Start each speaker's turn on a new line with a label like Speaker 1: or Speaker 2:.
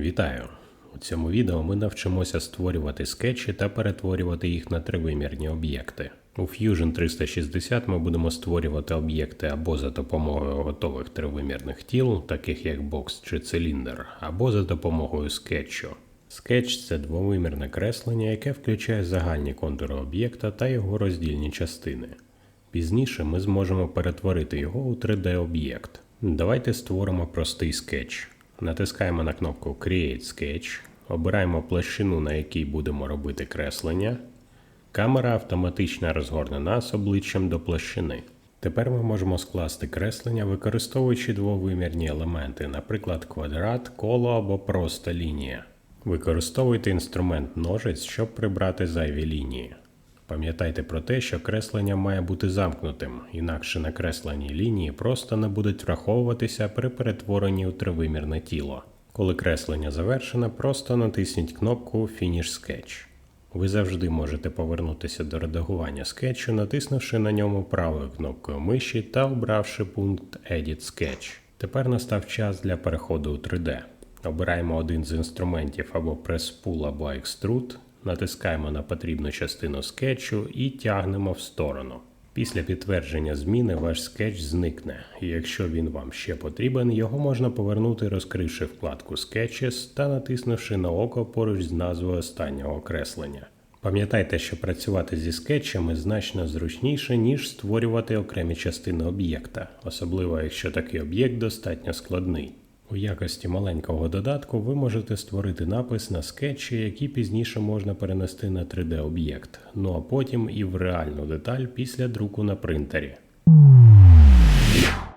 Speaker 1: Вітаю! У цьому відео ми навчимося створювати скетчі та перетворювати їх на тривимірні об'єкти. У Fusion 360 ми будемо створювати об'єкти або за допомогою готових тривимірних тіл, таких як бокс чи циліндр, або за допомогою скетчу. Скетч це двовимірне креслення, яке включає загальні контури об'єкта та його роздільні частини. Пізніше ми зможемо перетворити його у 3D-об'єкт. Давайте створимо простий скетч. Натискаємо на кнопку Create Sketch, обираємо площину, на якій будемо робити креслення. Камера автоматично розгорне нас обличчям до площини. Тепер ми можемо скласти креслення, використовуючи двовимірні елементи, наприклад, квадрат, коло або просто лінія. Використовуйте інструмент ножиць, щоб прибрати зайві лінії. Пам'ятайте про те, що креслення має бути замкнутим, інакше накреслені лінії просто не будуть враховуватися при перетворенні у тривимірне тіло. Коли креслення завершено, просто натисніть кнопку Finish Sketch. Ви завжди можете повернутися до редагування скетчу, натиснувши на ньому правою кнопкою миші та обравши пункт Edit Sketch. Тепер настав час для переходу у 3D. Обираємо один з інструментів або Pull або Extrude, натискаємо на потрібну частину скетчу і тягнемо в сторону. Після підтвердження зміни ваш скетч зникне, і якщо він вам ще потрібен, його можна повернути, розкривши вкладку Sketches та натиснувши на око поруч з назвою останнього креслення. Пам'ятайте, що працювати зі скетчами значно зручніше, ніж створювати окремі частини об'єкта, особливо якщо такий об'єкт достатньо складний. У якості маленького додатку ви можете створити напис на скетчі, які пізніше можна перенести на 3D-об'єкт, ну а потім і в реальну деталь після друку на принтері.